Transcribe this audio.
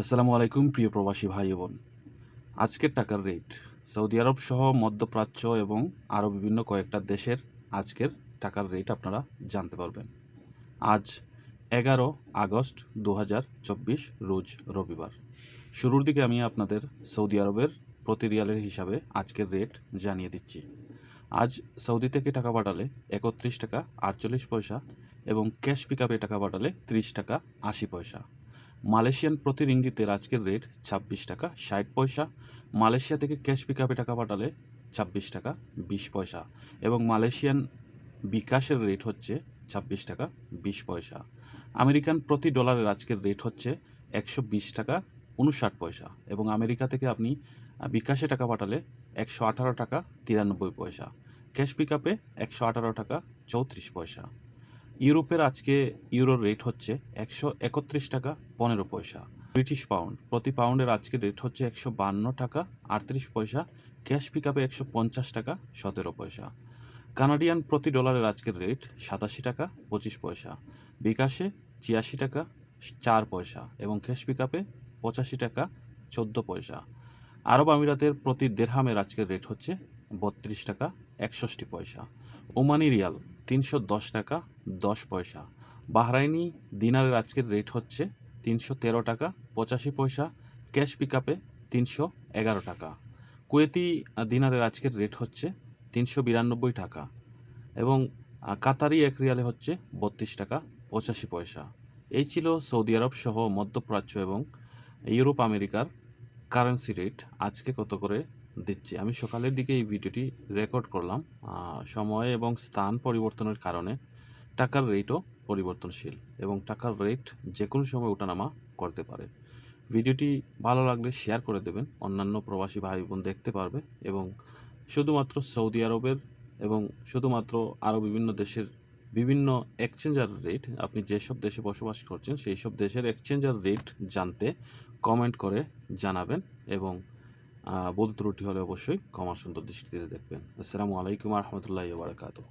আসসালামু আলাইকুম, প্রিয় প্রবাসী ভাই বোন। আজকের টাকার রেট, সৌদি আরব সহ মধ্যপ্রাচ্য এবং আরও বিভিন্ন কয়েকটা দেশের আজকের টাকার রেট আপনারা জানতে পারবেন। আজ এগারো আগস্ট দু হাজার চব্বিশ, রোজ রবিবার। শুরুর দিকে আমি আপনাদের সৌদি আরবের প্রতি রিয়ালের হিসাবে আজকের রেট জানিয়ে দিচ্ছি। আজ সৌদি থেকে টাকা পাঠালে একত্রিশ টাকা আটচল্লিশ পয়সা এবং ক্যাশ পিকআপে টাকা পাঠালে ত্রিশ টাকা আশি পয়সা। মালয়েশিয়ান প্রতি রিঙ্গিতের আজকের রেট ছাব্বিশ টাকা ষাট পয়সা। মালয়েশিয়া থেকে ক্যাশ পিকআপে টাকা পাঠালে ছাব্বিশ টাকা বিশ পয়সা এবং মালয়েশিয়ান বিকাশের রেট হচ্ছে ছাব্বিশ টাকা বিশ পয়সা। আমেরিকান প্রতি ডলারের আজকের রেট হচ্ছে একশো বিশ টাকা উনষাট পয়সা এবং আমেরিকা থেকে আপনি বিকাশে টাকা পাঠালে একশো আঠারো টাকা তিরানব্বই পয়সা। ক্যাশ পিকআপে একশো আঠারো টাকা চৌত্রিশ পয়সা। ইউরোপের আজকে ইউরোর রেট হচ্ছে একশো একত্রিশ টাকা পনেরো পয়সা। ব্রিটিশ পাউন্ড প্রতি পাউন্ডের আজকে রেট হচ্ছে একশো বান্ন টাকা আটত্রিশ পয়সা। ক্যাশ পিকআপে একশো পঞ্চাশ টাকা সতেরো পয়সা। কানাডিয়ান প্রতি ডলারের আজকের রেট সাতাশি টাকা পঁচিশ পয়সা। বিকাশে ছিয়াশি টাকা চার পয়সা এবং ক্যাশ পিকআপে পঁচাশি টাকা চোদ্দ পয়সা। আরব আমিরাতের প্রতি দেড়হামের আজকের রেট হচ্ছে বত্রিশ টাকা একষট্টি পয়সা। ওমানি রিয়াল তিনশো দশ টাকা, দশ পয়সা। বাহরাইনি দিনারের আজকের রেট হচ্ছে তিনশো তেরো টাকা, পঁচাশি পয়সা। ক্যাশ পিকআপে তিনশো এগারো টাকা। কুয়েতি দিনারের আজকের রেট হচ্ছে তিনশো বিরানব্বই টাকা এবং কাতারি এক রিয়ালে হচ্ছে বত্রিশ টাকা, পঁচাশি পয়সা। এই ছিল সৌদি আরব সহ মধ্যপ্রাচ্য এবং ইউরোপ আমেরিকার কারেন্সি রেট আজকে কত করে? দিচ্ছে। আমি সকালের দিকে এই ভিডিওটি রেকর্ড করলাম। সময় এবং স্থান পরিবর্তনের কারণে টাকার রেটও পরিবর্তনশীল এবং টাকার রেট যে কোনো সময় ওঠানামা করতে পারে। ভিডিওটি ভালো লাগলে শেয়ার করে দেবেন। অন্যান্য প্রবাসী ভাই বোন দেখতে পারবে এবং শুধুমাত্র সৌদি আরবের এবং শুধুমাত্র আরও বিভিন্ন দেশের বিভিন্ন এক্সচেঞ্জার রেট আপনি যেসব দেশে বসবাস করছেন সেই সব দেশের এক্সচেঞ্জার রেট জানতে কমেন্ট করে জানাবেন এবং ভুল ত্রুটি হলে অবশ্যই ক্ষমার সুন্দর দৃষ্টিতে দেখবেন। আসসালামু আলাইকুম রহমতুল্লাহ বারকাতু